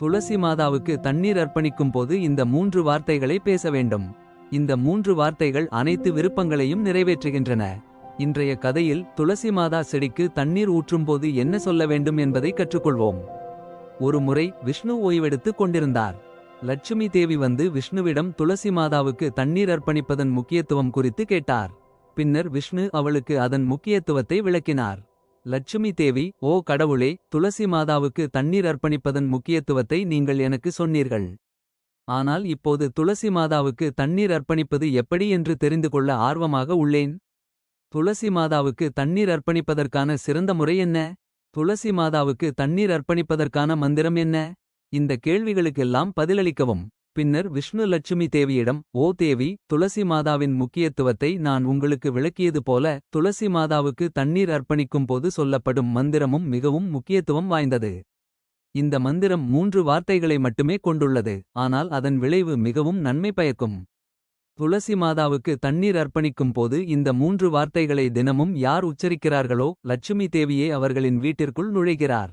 துளசி மாதாவுக்கு தண்ணீர் அர்ப்பணிக்கும் போது இந்த மூன்று வார்த்தைகளை பேச வேண்டும். இந்த மூன்று வார்த்தைகள் அனைத்து விருப்பங்களையும் நிறைவேற்றுகின்றன. இன்றைய கதையில் துளசி மாதா செடிக்கு தண்ணீர் ஊற்றும்போது என்ன சொல்ல வேண்டும் என்பதை கற்றுக்கொள்வோம். ஒரு முறை விஷ்ணு ஓய்வெடுத்துக் கொண்டிருந்தார். லட்சுமி தேவி வந்து விஷ்ணுவிடம் துளசி மாதாவுக்கு தண்ணீர் அர்ப்பணிப்பதன் முக்கியத்துவம் குறித்து கேட்டார். பின்னர் விஷ்ணு அவளுக்கு அதன் முக்கியத்துவத்தை விளக்கினார். லட்சுமி தேவி ஓ கடவுளே துளசி மாதாவுக்கு தண்ணீர் அர்ப்பணிப்பதன் முக்கியத்துவத்தை நீங்கள் எனக்கு சொன்னீர்கள். ஆனால் இப்போது துளசி மாதாவுக்கு தண்ணீர் அர்ப்பணிப்பது எப்படி என்று தெரிந்து கொள்ள ஆர்வமாக உள்ளேன். துளசி மாதாவுக்கு தண்ணீர் அர்ப்பணிப்பதற்கான சிறந்த முறை என்ன? துளசி மாதாவுக்கு தண்ணீர் அர்ப்பணிப்பதற்கான மந்திரம் என்ன? இந்த கேள்விகளுக்கெல்லாம் பதிலளிக்கவும். பின்னர் விஷ்ணு லட்சுமி தேவியிடம் ஓ தேவி துளசி மாதாவின் முக்கியத்துவத்தை நான் உங்களுக்கு விளக்கியது போல துளசி மாதாவுக்கு தண்ணீர் அர்ப்பணிக்கும் போது சொல்லப்படும் மந்திரமும் மிகவும் முக்கியத்துவம் வாய்ந்தது. இந்த மந்திரம் மூன்று வார்த்தைகளை மட்டுமே கொண்டுள்ளது ஆனால் அதன் விளைவு மிகவும் நன்மை பயக்கும். துளசி மாதாவுக்கு தண்ணீர் அர்ப்பணிக்கும் போது இந்த மூன்று வார்த்தைகளை தினமும் யார் உச்சரிக்கிறார்களோ லட்சுமி தேவியே அவர்களின் வீட்டிற்குள் நுழைகிறார்.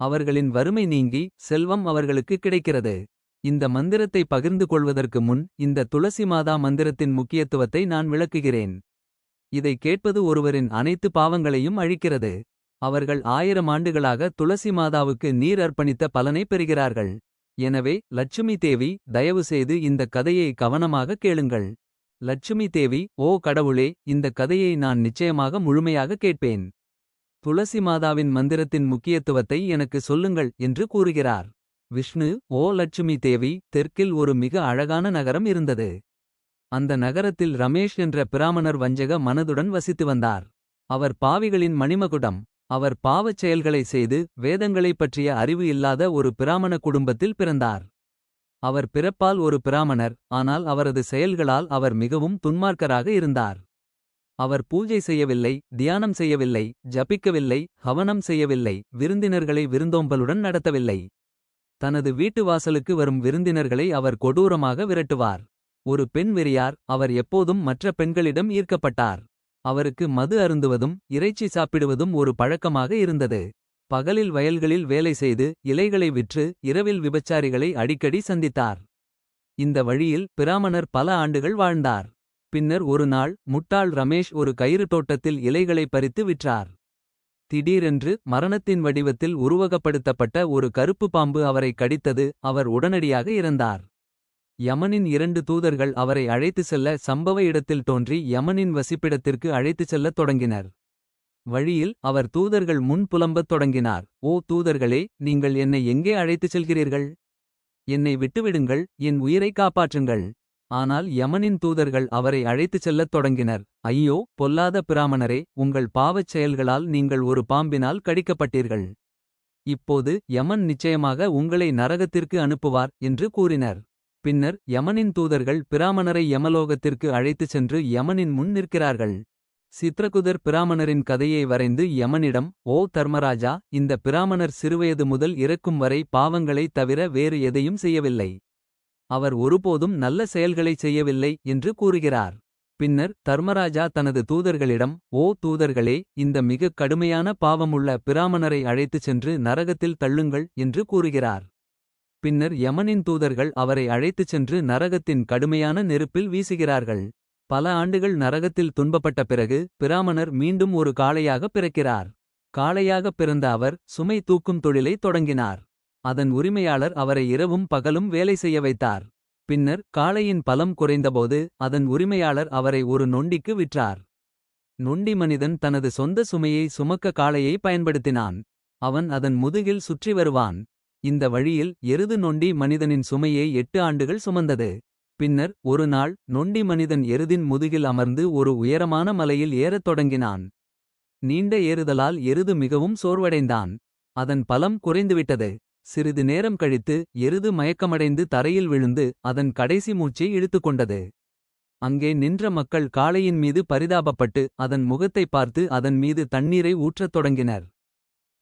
அவர்களின் வறுமை நீங்கி செல்வம் அவர்களுக்கு கிடைக்கிறது. இந்த மந்திரத்தை பகிர்ந்து கொள்வதற்கு முன் இந்த துளசி மாதா மந்திரத்தின் முக்கியத்துவத்தை நான் விளக்குகிறேன். இதை கேட்பது ஒருவரின் அனைத்து பாவங்களையும் அழிக்கிறது. அவர்கள் ஆயிரம் ஆண்டுகளாக துளசி மாதாவுக்கு நீர் அர்ப்பணித்த பலனை பெறுகிறார்கள். எனவே லட்சுமி தேவி தயவுசெய்து இந்த கதையை கவனமாக கேளுங்கள். லட்சுமி தேவி ஓ கடவுளே இந்த கதையை நான் நிச்சயமாக முழுமையாக கேட்பேன். துளசி மாதாவின் மந்திரத்தின் முக்கியத்துவத்தை எனக்கு சொல்லுங்கள் என்று கூறுகிறார். விஷ்ணு ஓ லட்சுமி தேவி தெற்கில் ஒரு மிக அழகான நகரம் இருந்தது. அந்த நகரத்தில் ரமேஷ் என்ற பிராமணர் வஞ்சக மனதுடன் வசித்து வந்தார். அவர் பாவிகளின் மணிமகுடம் அவர் பாவச் செயல்களை செய்து வேதங்களைப் பற்றிய அறிவு இல்லாத ஒரு பிராமண குடும்பத்தில் பிறந்தார். அவர் பிறப்பால் ஒரு பிராமணர் ஆனால் அவரது செயல்களால் அவர் மிகவும் துன்மார்க்கராக இருந்தார். அவர் பூஜை செய்யவில்லை தியானம் செய்யவில்லை ஜபிக்கவில்லை ஹவனம் செய்யவில்லை விருந்தினர்களை விருந்தோம்பலுடன் நடத்தவில்லை. தனது வீட்டு வாசலுக்கு வரும் விருந்தினர்களை அவர் கொடூரமாக விரட்டுவார். ஒரு பெண் வெறியார் அவர் எப்போதும் மற்ற பெண்களிடம் ஈர்க்கப்பட்டார். அவருக்கு மது அருந்துவதும் இறைச்சி சாப்பிடுவதும் ஒரு பழக்கமாக இருந்தது. பகலில் வயல்களில் வேலை செய்து இலைகளை விற்று இரவில் விபச்சாரிகளை அடிக்கடி சந்தித்தார். இந்த வழியில் பிராமணர் பல ஆண்டுகள் வாழ்ந்தார். பின்னர் ஒரு நாள் முட்டாள் ரமேஷ் ஒரு கயிறு தோட்டத்தில் இலைகளை பறித்து விற்றார். திடீரென்று மரணத்தின் வடிவத்தில் உருவகப்படுத்தப்பட்ட ஒரு கருப்பு பாம்பு அவரை கடித்தது அவர் உடனடியாக இறந்தார். யமனின் இரண்டு தூதர்கள் அவரை அழைத்துச் செல்ல சம்பவ இடத்தில் தோன்றி யமனின் வசிப்பிடத்திற்கு அழைத்துச் செல்லத் தொடங்கினர். வழியில் அவர் தூதர்கள் முன் புலம்பத் தொடங்கினார் ஓ தூதர்களே நீங்கள் என்னை எங்கே அழைத்துச் செல்கிறீர்கள்? என்னை விட்டுவிடுங்கள் என் உயிரை காப்பாற்றுங்கள். ஆனால் யமனின் தூதர்கள் அவரை அழைத்துச் செல்லத் தொடங்கினர். ஐயோ பொல்லாத பிராமணரே உங்கள் பாவச் செயல்களால் நீங்கள் ஒரு பாம்பினால் கடிக்கப்பட்டீர்கள். இப்போது யமன் நிச்சயமாக உங்களை நரகத்திற்கு அனுப்புவார் என்று கூறினர். பின்னர் யமனின் தூதர்கள் பிராமணரை யமலோகத்திற்கு அழைத்துச் சென்று யமனின் முன் நிற்கிறார்கள். சித்ரகுதர் பிராமணரின் கதையை வரைந்து யமனிடம் ஓ தர்மராஜா இந்த பிராமணர் சிறுவயது முதல் இறக்கும் வரை பாவங்களைத் தவிர வேறு எதையும் செய்யவில்லை. அவர் ஒருபோதும் நல்ல செயல்களைச் செய்யவில்லை என்று கூறுகிறார். பின்னர் தர்மராஜா தனது தூதர்களிடம் ஓ தூதர்களே இந்த மிகக் கடுமையான பாவமுள்ள பிராமணரை அழைத்துச் சென்று நரகத்தில் தள்ளுங்கள் என்று கூறுகிறார். பின்னர் யமனின் தூதர்கள் அவரை அழைத்துச் சென்று நரகத்தின் கடுமையான நெருப்பில் வீசுகிறார்கள். பல ஆண்டுகள் நரகத்தில் துன்பப்பட்ட பிறகு பிராமணர் மீண்டும் ஒரு காளையாக பிறக்கிறார். காளையாக பிறந்த அவர் சுமை தூக்கும் தொழிலை தொடங்கினார். அதன் உரிமையாளர் அவரை இரவும் பகலும் வேலை செய்ய வைத்தார். பின்னர் காளையின் பலம் குறைந்தபோது அதன் உரிமையாளர் அவரை ஒரு நொண்டிக்கு விற்றார். நொண்டி மனிதன் தனது சொந்த சுமையை சுமக்க காளையை பயன்படுத்தினான். அவன் அதன் முதுகில் சுற்றி வருவான். இந்த வழியில் எருது நொண்டி மனிதனின் சுமையை எட்டு ஆண்டுகள் சுமந்தது. பின்னர் ஒரு நாள் நொண்டி மனிதன் எருதின் முதுகில் அமர்ந்து ஒரு உயரமான மலையில் ஏறத் தொடங்கினான். நீண்ட ஏறுதலால் எருது மிகவும் சோர்வடைந்தான். அதன் பலம் குறைந்துவிட்டது. சிறிது நேரம் கழித்து எருது மயக்கமடைந்து தரையில் விழுந்து அதன் கடைசி மூச்சை இழுத்துக்கொண்டது அங்கே நின்ற மக்கள் காளையின் மீது பரிதாபப்பட்டு அதன் முகத்தை பார்த்து அதன் மீது தண்ணீரை ஊற்றத் தொடங்கினர்.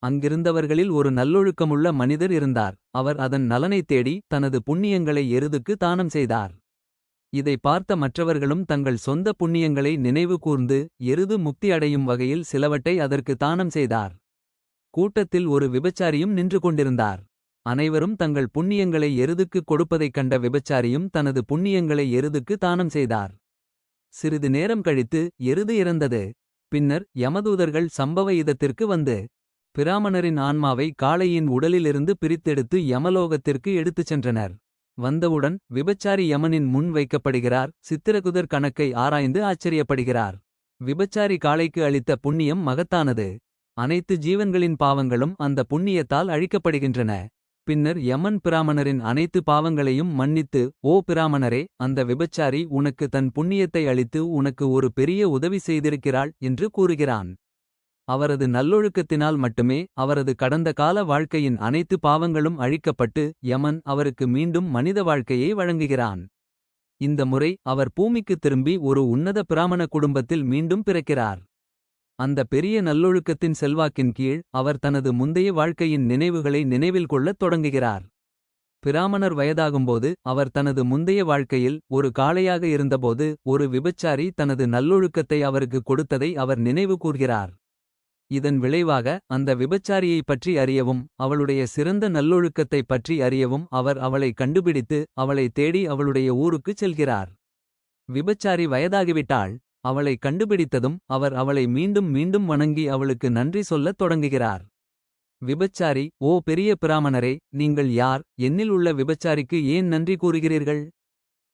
அங்கிருந்தவர்களில் ஒரு நல்லொழுக்கமுள்ள மனிதர் இருந்தார். அவர் அதன் நலனைத் தேடி தனது புண்ணியங்களை எருதுக்கு தானம் செய்தார். இதை பார்த்த மற்றவர்களும் தங்கள் சொந்த புண்ணியங்களை நினைவு கூர்ந்து எருது முக்தி அடையும் வகையில் சிலவற்றை அதற்கு தானம் செய்தார். கூட்டத்தில் ஒரு விபச்சாரியும் நின்று கொண்டிருந்தார். அனைவரும் தங்கள் புண்ணியங்களை எருதுக்குக் கொடுப்பதைக் கண்ட விபச்சாரியும் தனது புண்ணியங்களை எருதுக்கு தானம் செய்தார். சிறிது நேரம் கழித்து எருது இறந்தது. பின்னர் யமதூதர்கள் சம்பவ இதத்திற்கு வந்து பிராமணரின் ஆன்மாவை காளையின் உடலிலிருந்து பிரித்தெடுத்து யமலோகத்திற்கு எடுத்துச் சென்றனர். வந்தவுடன் விபச்சாரி யமனின் முன் வைக்கப்படுகிறார். சித்திரகுதர் கணக்கை ஆராய்ந்து ஆச்சரியப்படுகிறார். விபச்சாரி காளைக்கு அளித்த புண்ணியம் மகத்தானது. அனைத்து ஜீவன்களின் பாவங்களும் அந்த புண்ணியத்தால் அழிக்கப்படுகின்றன. பின்னர் யமன் பிராமணரின் அனைத்து பாவங்களையும் மன்னித்து ஓ பிராமணரே அந்த விபச்சாரி உனக்கு தன் புண்ணியத்தை அளித்து உனக்கு ஒரு பெரிய உதவி செய்திருக்கிறாள் என்று கூறுகிறான். அவரது நல்லொழுக்கத்தினால் மட்டுமே அவரது கடந்த கால வாழ்க்கையின் அனைத்து பாவங்களும் அழிக்கப்பட்டு யமன் அவருக்கு மீண்டும் மனித வாழ்க்கையை வழங்குகிறான். இந்த முறை அவர் பூமிக்குத் திரும்பி ஒரு உன்னத பிராமண குடும்பத்தில் மீண்டும் பிறக்கிறார். அந்த பெரிய நல்லொழுக்கத்தின் செல்வாக்கின் கீழ் அவர் தனது முந்தைய வாழ்க்கையின் நினைவுகளை நினைவில் கொள்ளத் தொடங்குகிறார். பிராமணர் வயதாகும்போது அவர் தனது முந்தைய வாழ்க்கையில் ஒரு காளையாக இருந்தபோது ஒரு விபச்சாரி தனது நல்லொழுக்கத்தை அவருக்கு கொடுத்ததை அவர் நினைவு கூர்கிறார். இதன் விளைவாக அந்த விபச்சாரியைப் பற்றி அறியவும் அவளுடைய சிறந்த நல்லொழுக்கத்தைப் பற்றி அறியவும் அவர் அவளை கண்டுபிடித்து அவளை தேடி அவளுடைய ஊருக்குச் செல்கிறார். விபச்சாரி வயதாகிவிட்டாள் அவளை கண்டுபிடித்ததும் அவர் அவளை மீண்டும் மீண்டும் வணங்கி அவளுக்கு நன்றி சொல்லத் தொடங்குகிறார். விபச்சாரி ஓ பெரிய பிராமணரே நீங்கள் யார்? என்னில் உள்ள விபச்சாரிக்கு ஏன் நன்றி கூறுகிறீர்கள்?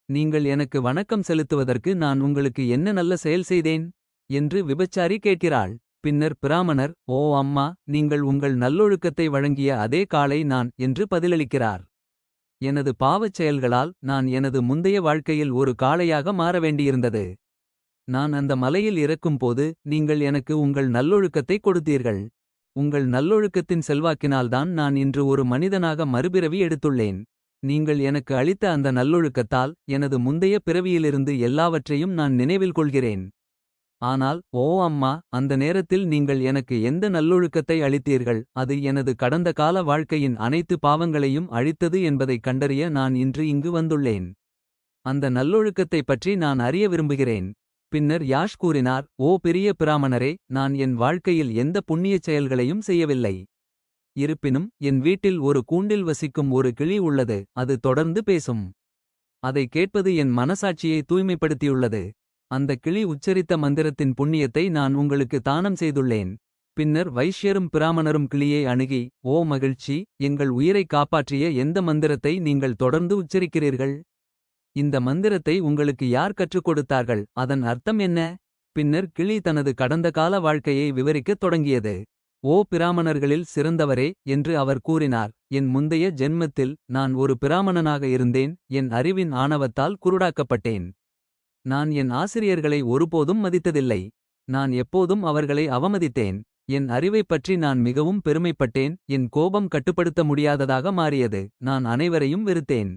நீங்கள் எனக்கு வணக்கம் செலுத்துவதற்கு நான் உங்களுக்கு என்ன நல்ல செயல் செய்தேன்? என்று விபச்சாரி கேட்கிறாள். பின்னர் பிராமணர் ஓ அம்மா நீங்கள் உங்கள் நல்லொழுக்கத்தை வழங்கிய அதே காலை நான் என்று பதிலளிக்கிறார். எனது பாவச் செயல்களால் நான் எனது முந்தைய வாழ்க்கையில் ஒரு காளையாக மாற வேண்டியிருந்தது. நான் அந்த மலையில் இறக்கும்போது நீங்கள் எனக்கு உங்கள் நல்லொழுக்கத்தை கொடுத்தீர்கள். உங்கள் நல்லொழுக்கத்தின் செல்வாக்கினால்தான் நான் இன்று ஒரு மனிதனாக மறுபிறவி எடுத்துள்ளேன். நீங்கள் எனக்கு அளித்த அந்த நல்லொழுக்கத்தால் எனது முந்தைய பிறவியிலிருந்து எல்லாவற்றையும் நான் நினைவில் கொள்கிறேன். ஆனால் ஓ அம்மா அந்த நேரத்தில் நீங்கள் எனக்கு எந்த நல்லொழுக்கத்தை அளித்தீர்கள்? அது எனது கடந்த கால வாழ்க்கையின் அனைத்து பாவங்களையும் அழித்தது என்பதைக் கண்டறிய நான் இன்று இங்கு வந்துள்ளேன். அந்த நல்லொழுக்கத்தைப் பற்றி நான் அறிய விரும்புகிறேன். பின்னர் யாஷ் கூறினார் ஓ பெரிய பிராமணரே நான் என் வாழ்க்கையில் எந்த புண்ணியச் செயல்களையும் செய்யவில்லை. இருப்பினும் என் வீட்டில் ஒரு கூண்டில் வசிக்கும் ஒரு கிளி உள்ளது அது தொடர்ந்து பேசும். அதை கேட்பது என் மனசாட்சியை தூய்மைப்படுத்தியுள்ளது. அந்த கிளி உச்சரித்த மந்திரத்தின் புண்ணியத்தை நான் உங்களுக்கு தானம் செய்துள்ளேன். பின்னர் வைஷ்யரும் பிராமணரும் கிளியை அணுகி ஓ மகிழ்ச்சி எங்கள் உயிரைக் காப்பாற்றிய எந்த மந்திரத்தை நீங்கள் தொடர்ந்து உச்சரிக்கிறீர்கள்? இந்த மந்திரத்தை உங்களுக்கு யார் கற்றுக் கொடுத்தார்கள்? அதன் அர்த்தம் என்ன? பின்னர் கிளி தனது கடந்த கால வாழ்க்கையை விவரிக்கத் தொடங்கியது. ஓ பிராமணர்களில் சிறந்தவரே என்று அவர் கூறினார். என் முந்தைய ஜென்மத்தில் நான் ஒரு பிராமணனாக இருந்தேன். என் அறிவின் ஆணவத்தால் குருடாக்கப்பட்டேன். நான் என் ஆசிரியர்களை ஒருபோதும் மதித்ததில்லை. நான் எப்போதும் அவர்களை அவமதித்தேன். என் அறிவைப் பற்றி நான் மிகவும் பெருமைப்பட்டேன். என் கோபம் கட்டுப்படுத்த முடியாததாக மாறியது. நான் அனைவரையும் வெறுத்தேன்.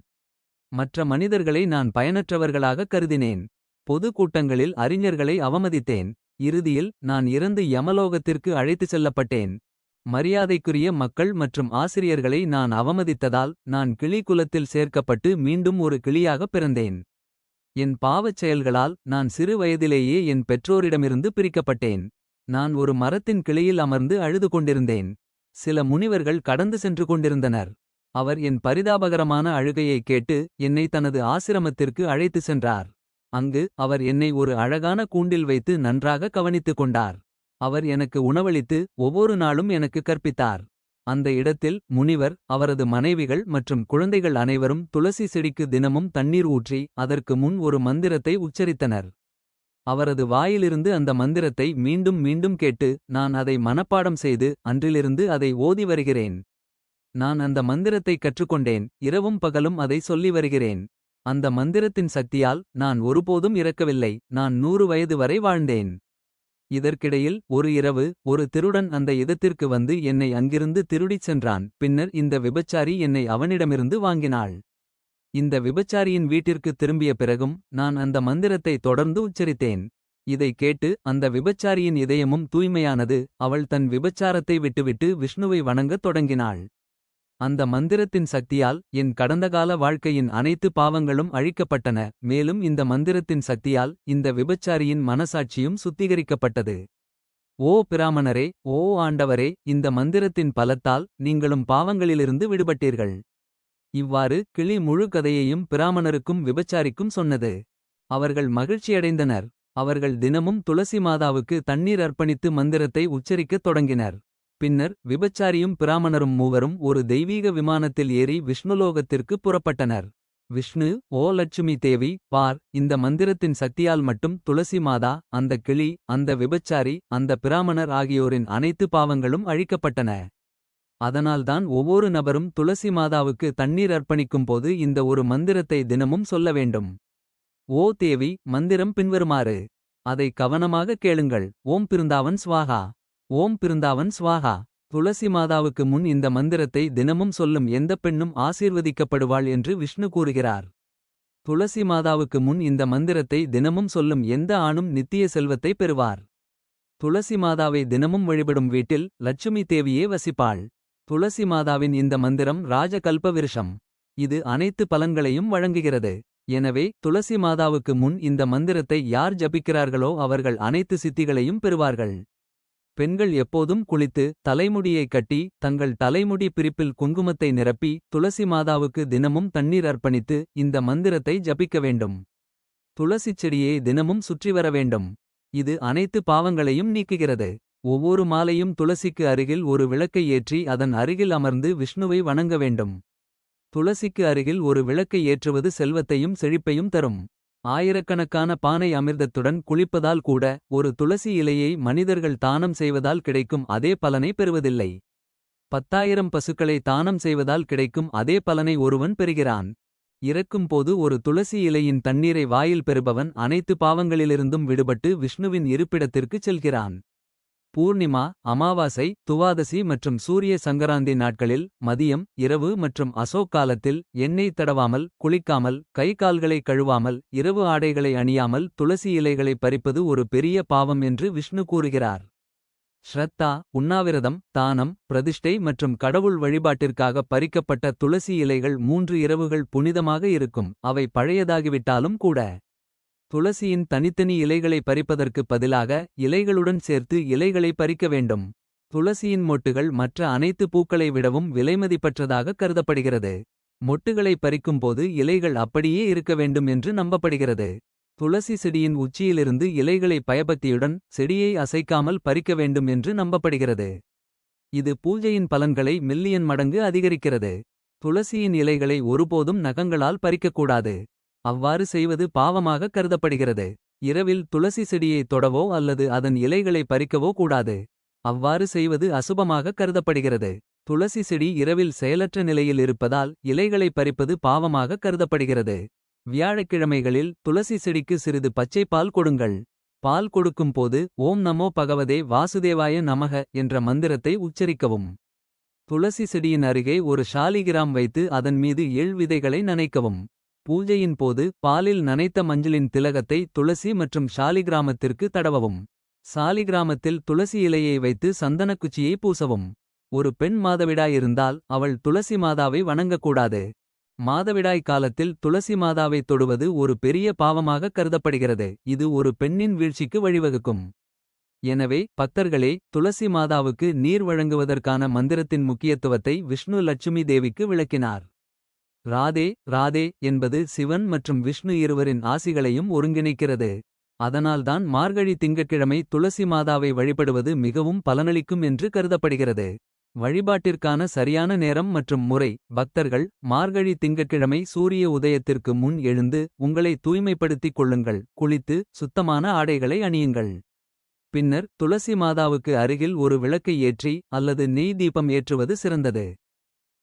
மற்ற மனிதர்களை நான் பயனற்றவர்களாக கருதினேன். பொது கூட்டங்களில் அறிஞர்களை அவமதித்தேன். இறுதியில் நான் இறந்து யமலோகத்திற்கு அழைத்துச் செல்லப்பட்டேன். மரியாதைக்குரிய மக்கள் மற்றும் ஆசிரியர்களை நான் அவமதித்ததால் நான் கிளி குலத்தில் சேர்க்கப்பட்டு மீண்டும் ஒரு கிளியாக பிறந்தேன். என் பாவச் செயல்களால் நான் சிறு வயதிலேயே என் பெற்றோரிடமிருந்து பிரிக்கப்பட்டேன். நான் ஒரு மரத்தின் கிளையில் அமர்ந்து அழுது கொண்டிருந்தேன். சில முனிவர்கள் கடந்து சென்று கொண்டிருந்தனர். அவர் என் பரிதாபகரமான அழுகையைக் கேட்டு என்னை தனது ஆசிரமத்திற்கு அழைத்துச் சென்றார். அங்கு அவர் என்னை ஒரு அழகான கூண்டில் வைத்து நன்றாக கவனித்துக் கொண்டார். அவர் எனக்கு உணவளித்து ஒவ்வொரு நாளும் எனக்கு கற்பித்தார். அந்த இடத்தில் முனிவர் அவரது மனைவிகள் மற்றும் குழந்தைகள் அனைவரும் துளசி செடிக்கு தினமும் தண்ணீர் ஊற்றி அதற்கு முன் ஒரு மந்திரத்தை உச்சரித்தனர். அவரது வாயிலிருந்து அந்த மந்திரத்தை மீண்டும் மீண்டும் கேட்டு நான் அதை மனப்பாடம் செய்து அன்றிலிருந்து அதை ஓதி வருகிறேன். நான் அந்த மந்திரத்தை கற்றுக்கொண்டேன் இரவும் பகலும் அதை சொல்லி வருகிறேன். அந்த மந்திரத்தின் சக்தியால் நான் ஒருபோதும் இறக்கவில்லை நான் நூறு வயது வரை வாழ்ந்தேன். இதற்கிடையில் ஒரு இரவு ஒரு திருடன் அந்த இடத்திற்கு வந்து என்னை அங்கிருந்து திருடிச் சென்றான் பின்னர் இந்த விபச்சாரி என்னை அவனிடமிருந்து வாங்கினாள். இந்த விபச்சாரியின் வீட்டிற்கு திரும்பிய பிறகும் நான் அந்த மந்திரத்தை தொடர்ந்து உச்சரித்தேன். இதை கேட்டு அந்த விபச்சாரியின் இதயமும் தூய்மையானது அவள் தன் விபச்சாரத்தை விட்டுவிட்டு விஷ்ணுவை வணங்கத் தொடங்கினாள். அந்த மந்திரத்தின் சக்தியால் என் கடந்தகால வாழ்க்கையின் அனைத்து பாவங்களும் அழிக்கப்பட்டன. மேலும் இந்த மந்திரத்தின் சக்தியால் இந்த விபச்சாரியின் மனசாட்சியும் சுத்திகரிக்கப்பட்டது. ஓ பிராமணரே ஓ ஆண்டவரே இந்த மந்திரத்தின் பலத்தால் நீங்களும் பாவங்களிலிருந்து விடுபட்டீர்கள். இவ்வாறு கிளி முழு கதையையும் பிராமணருக்கும் விபச்சாரிக்கும் சொன்னது. அவர்கள் மகிழ்ச்சியடைந்தனர். அவர்கள் தினமும் துளசி மாதாவுக்கு தண்ணீர் அர்ப்பணித்து மந்திரத்தை உச்சரிக்கத் தொடங்கினர். பின்னர் விபச்சாரியும் பிராமணரும் மூவரும் ஒரு தெய்வீக விமானத்தில் ஏறி விஷ்ணுலோகத்திற்கு புறப்பட்டனர். விஷ்ணு ஓ லட்சுமி தேவி பார் இந்த மந்திரத்தின் சக்தியால் மட்டும் துளசி மாதா அந்த கிளி அந்த விபச்சாரி அந்த பிராமணர் ஆகியோரின் அனைத்து பாவங்களும் அழிக்கப்பட்டன. அதனால்தான் ஒவ்வொரு நபரும் துளசி மாதாவுக்கு தண்ணீர் அர்ப்பணிக்கும் போது இந்த ஒரு மந்திரத்தை தினமும் சொல்ல வேண்டும். ஓ தேவி மந்திரம் பின்வருமாறு. அதை கவனமாக கேளுங்கள். ஓம் பிருந்தாவன் ஸ்வாகா. ஓம் பிருந்தாவன் ஸ்வாகா துளசி மாதாவுக்கு முன் இந்த மந்திரத்தை தினமும் சொல்லும் எந்த பெண்ணும் ஆசீர்வதிக்கப்படுவாள் என்று விஷ்ணு கூறுகிறார். துளசி மாதாவுக்கு முன் இந்த மந்திரத்தை தினமும் சொல்லும் எந்த ஆணும் நித்திய செல்வத்தை பெறுவார்? துளசி மாதாவை தினமும் வழிபடும் வீட்டில் லட்சுமி தேவியே வசிப்பாள். துளசி மாதாவின் இந்த மந்திரம் ராஜகல்ப விருஷம். இது அனைத்து பலன்களையும் வழங்குகிறது. எனவே துளசி மாதாவுக்கு முன் இந்த மந்திரத்தை யார் ஜபிக்கிறார்களோ அவர்கள் அனைத்து சித்திகளையும் பெறுவார்கள். பெண்கள் எப்போதும் குளித்து தலைமுடியை கட்டி தங்கள் தலைமுடி பிரிப்பில் குங்குமத்தை நிரப்பி துளசி மாதாவுக்கு தினமும் தண்ணீர் அர்ப்பணித்து இந்த மந்திரத்தை ஜபிக்க வேண்டும். துளசிச் செடியை தினமும் சுற்றி வர வேண்டும். இது அனைத்து பாவங்களையும் நீக்குகிறது. ஒவ்வொரு மாலையும் துளசிக்கு அருகில் ஒரு விளக்கை ஏற்றி அதன் அருகில் அமர்ந்து விஷ்ணுவை வணங்க வேண்டும். துளசிக்கு அருகில் ஒரு விளக்கை ஏற்றுவது செல்வத்தையும் செழிப்பையும் தரும். ஆயிரக்கணக்கான பானை அமிர்தத்துடன் குளிப்பதால் கூட ஒரு துளசி இலையை மனிதர்கள் தானம் செய்வதால் கிடைக்கும் அதே பலனை பெறுவதில்லை. பத்தாயிரம் பசுக்களை தானம் செய்வதால் கிடைக்கும் அதே பலனை ஒருவன் பெறுகிறான். இறக்கும்போது ஒரு துளசி இலையின் தண்ணீரை வாயில் பெறுபவன் அனைத்து பாவங்களிலிருந்தும் விடுபட்டு விஷ்ணுவின் இருப்பிடத்திற்குச் செல்கிறான். பூர்ணிமா அமாவாசை துவாதசி மற்றும் சூரிய சங்கராந்தி நாட்களில் மதியம் இரவு மற்றும் அசோக் காலத்தில் எண்ணெய் தடவாமல் குளிக்காமல் கை கால்களை கழுவாமல் இரவு ஆடைகளை அணியாமல் துளசி இலைகளை பறிப்பது ஒரு பெரிய பாவம் என்று விஷ்ணு கூறுகிறார். ஸ்ரத்தா உண்ணாவிரதம் தானம் பிரதிஷ்டை மற்றும் கடவுள் வழிபாட்டிற்காக பறிக்கப்பட்ட துளசி இலைகள் மூன்று இரவுகள் புனிதமாக இருக்கும். அவை பழையதாகிவிட்டாலும் கூட துளசியின் தனித்தனி இலைகளை பறிப்பதற்கு பதிலாக இலைகளுடன் சேர்த்து இலைகளை பறிக்க வேண்டும். துளசியின் மொட்டுகள் மற்ற அனைத்து பூக்களை விடவும் விலைமதிப்பற்றதாக கருதப்படுகிறது. மொட்டுகளை பறிக்கும்போது இலைகள் அப்படியே இருக்க வேண்டும் என்று நம்பப்படுகிறது. துளசி செடியின் உச்சியிலிருந்து இலைகளை பயபக்தியுடன் செடியை அசைக்காமல் பறிக்க வேண்டும் என்று நம்பப்படுகிறது. இது பூஜையின் பலன்களை மில்லியன் மடங்கு அதிகரிக்கிறது. துளசியின் இலைகளை ஒருபோதும் நகங்களால் பறிக்கக்கூடாது அவ்வாறு செய்வது பாவமாக கருதப்படுகிறது. இரவில் துளசி செடியை தொடவோ அல்லது அதன் இலைகளை பறிக்கவோ கூடாது. அவ்வாறு செய்வது அசுபமாக கருதப்படுகிறது. துளசி செடி இரவில் செயலற்ற நிலையில் இருப்பதால் இலைகளை பறிப்பது பாவமாக கருதப்படுகிறது. வியாழக்கிழமைகளில் துளசி செடிக்கு சிறிது பச்சை பால் கொடுங்கள். பால் கொடுக்கும் போது ஓம் நமோ பகவதே வாசுதேவாய நமக என்ற மந்திரத்தை உச்சரிக்கவும். துளசி செடியின் அருகே ஒரு ஷாலிகிராம் வைத்து அதன் மீது எள் விதைகளை நனைக்கவும். பூஜையின் போது பாலில் நனைத்த மஞ்சளின் திலகத்தை துளசி மற்றும் ஷாலிகிராமத்திற்கு தடவவும். சாலிகிராமத்தில் துளசி இலையை வைத்து சந்தனக்குச்சியை பூசவும். ஒரு பெண் மாதவிடாயிருந்தால் அவள் துளசி மாதாவை வணங்கக்கூடாது. மாதவிடாய் காலத்தில் துளசி மாதாவை தொடுவது ஒரு பெரிய பாவமாக கருதப்படுகிறது. இது ஒரு பெண்ணின் வீழ்ச்சிக்கு வழிவகுக்கும். எனவே பக்தர்களே துளசி மாதாவுக்கு நீர் வழங்குவதற்கான மந்திரத்தின் முக்கியத்துவத்தை விஷ்ணு லட்சுமி தேவிக்கு விளக்கினார். ராதே ராதே என்பது சிவன் மற்றும் விஷ்ணு இருவரின் ஆசிகளையும் ஒருங்கிணைக்கிறது. அதனால்தான் மார்கழி திங்கட்கிழமை துளசி மாதாவை வழிபடுவது மிகவும் பலனளிக்கும் என்று கருதப்படுகிறது. வழிபாட்டிற்கான சரியான நேரம் மற்றும் முறை பக்தர்கள் மார்கழி திங்கட்கிழமை சூரிய உதயத்திற்கு முன் எழுந்து உங்களை தூய்மைப்படுத்திக் கொள்ளுங்கள் குளித்து சுத்தமான ஆடைகளை அணியுங்கள். பின்னர் துளசி மாதாவுக்கு அருகில் ஒரு விளக்கை ஏற்றி அல்லது நெய் தீபம் ஏற்றுவது சிறந்தது.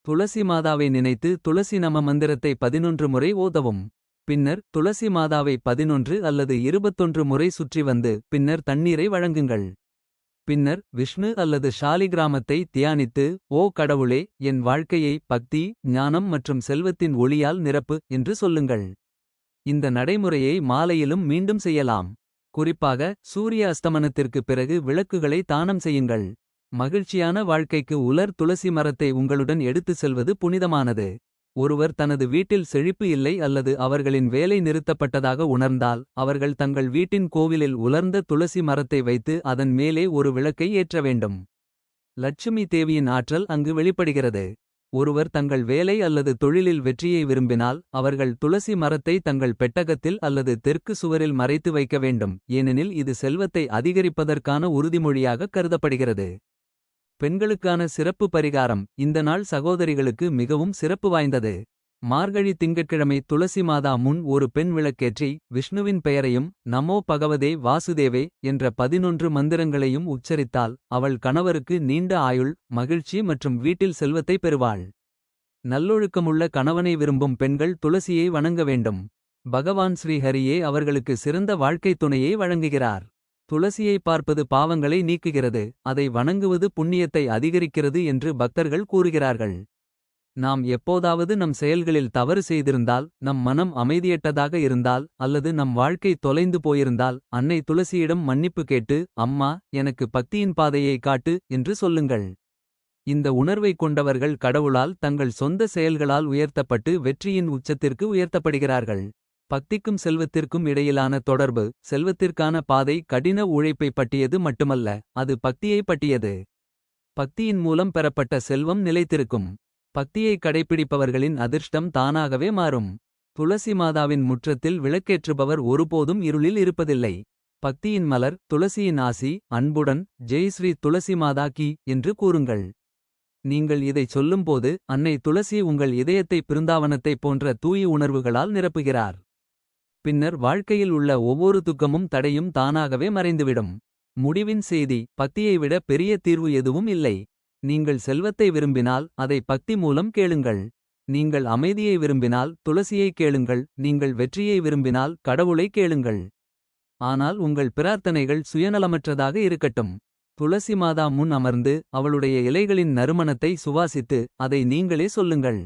துளசி மாதாவை நினைத்து துளசி நம மந்திரத்தை பதினொன்று முறை ஓதவும். பின்னர் துளசி மாதாவை பதினொன்று அல்லது இருபத்தொன்று முறை சுற்றி வந்து பின்னர் தண்ணீரை வழங்குங்கள். பின்னர் விஷ்ணு அல்லது ஷாலிகிராமத்தை தியானித்து ஓ கடவுளே என் வாழ்க்கையை பக்தி ஞானம் மற்றும் செல்வத்தின் ஒளியால் நிரப்பு என்று சொல்லுங்கள். இந்த நடைமுறையை மாலையிலும் மீண்டும் செய்யலாம். குறிப்பாக சூரிய அஸ்தமனத்திற்கு பிறகு விளக்குகளை தானம் செய்யுங்கள். மகிழ்ச்சியான வாழ்க்கைக்கு உலர் துளசி மரத்தை உங்களுடன் எடுத்துச் செல்வது புனிதமானது. ஒருவர் தனது வீட்டில் செழிப்பு இல்லை அல்லது அவர்களின் வேலை நிறுத்தப்பட்டதாக உணர்ந்தால் அவர்கள் தங்கள் வீட்டின் கோவிலில் உலர்ந்த துளசி மரத்தை வைத்து அதன் மேலே ஒரு விளக்கை ஏற்ற வேண்டும். லட்சுமி தேவியின் ஆற்றல் அங்கு வெளிப்படுகிறது. ஒருவர் தங்கள் வேலை அல்லது தொழிலில் வெற்றியை விரும்பினால் அவர்கள் துளசி மரத்தை தங்கள் பெட்டகத்தில் அல்லது தெற்கு சுவரில் மறைத்து வைக்க வேண்டும் ஏனெனில் இது செல்வத்தை அதிகரிப்பதற்கான உறுதிமொழியாக கருதப்படுகிறது. பெண்களுக்கான சிறப்பு பரிகாரம் இந்த நாள் சகோதரிகளுக்கு மிகவும் சிறப்பு வாய்ந்தது. மார்கழி திங்கட்கிழமை துளசி மாதா முன் ஒரு பெண் விளக்கேற்றி விஷ்ணுவின் பெயரையும் நமோ பகவதே வாசுதேவே என்ற பதினொன்று மந்திரங்களையும் உச்சரித்தால் அவள் கணவருக்கு நீண்ட ஆயுள் மகிழ்ச்சி மற்றும் வீட்டில் செல்வத்தை பெறுவாள். நல்லொழுக்கமுள்ள கணவனை விரும்பும் பெண்கள் துளசியை வணங்க வேண்டும். பகவான் ஸ்ரீஹரியே அவர்களுக்கு சிறந்த வாழ்க்கைத் துணையை வழங்குகிறார். துளசியை பார்ப்பது பாவங்களை நீக்குகிறது அதை வணங்குவது புண்ணியத்தை அதிகரிக்கிறது என்று பக்தர்கள் கூறுகிறார்கள். நாம் எப்போதாவது நம் செயல்களில் தவறு செய்திருந்தால் நம் மனம் அமைதியற்றதாக இருந்தால் அல்லது நம் வாழ்க்கை தொலைந்து போயிருந்தால் அன்னை துளசியிடம் மன்னிப்பு கேட்டு அம்மா எனக்கு பக்தியின் பாதையை காட்டு என்று சொல்லுங்கள். இந்த உணர்வை கொண்டவர்கள் கடவுளால் தங்கள் சொந்த செயல்களால் உயர்த்தப்பட்டு வெற்றியின் உச்சத்திற்கு உயர்த்தப்படுகிறார்கள். பக்திக்கும் செல்வத்திற்கும் இடையிலான தொடர்பு செல்வத்திற்கான பாதை கடின உழைப்பை பட்டியது மட்டுமல்ல அது பக்தியை பட்டியது பக்தியின் மூலம் பெறப்பட்ட செல்வம் நிலைத்திருக்கும். பக்தியை கடைப்பிடிப்பவர்களின் அதிர்ஷ்டம் தானாகவே மாறும். துளசி மாதாவின் முற்றத்தில் விளக்கேற்றுபவர் ஒருபோதும் இருளில் இருப்பதில்லை. பக்தியின் மலர் துளசியின் ஆசி அன்புடன் ஜெய் ஸ்ரீ துளசி மாதா கி என்று கூறுங்கள். நீங்கள் இதைச் சொல்லும்போது அன்னை துளசி உங்கள் இதயத்தை பிருந்தாவனத்தைப் போன்ற தூய உணர்வுகளால் நிரப்புகிறார். பின்னர் வாழ்க்கையில் உள்ள ஒவ்வொரு துக்கமும் தடையும் தானாகவே மறைந்துவிடும். முடிவின் செய்தி பக்தியை விட பெரிய தீர்வு எதுவும் இல்லை. நீங்கள் செல்வத்தை விரும்பினால் அதை பக்தி மூலம் கேளுங்கள். நீங்கள் அமைதியை விரும்பினால் துளசியை கேளுங்கள். நீங்கள் வெற்றியை விரும்பினால் கடவுளை கேளுங்கள். ஆனால் உங்கள் பிரார்த்தனைகள் சுயநலமற்றதாக இருக்கட்டும். துளசி மாதா முன் அமர்ந்து அவளுடைய இலைகளின் நறுமணத்தை சுவாசித்து அதை நீங்களே சொல்லுங்கள்.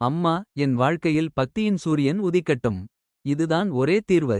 அம்மா என் வாழ்க்கையில் பக்தியின் சூரியன் உதிக்கட்டும். இதுதான் ஒரே தீர்வு.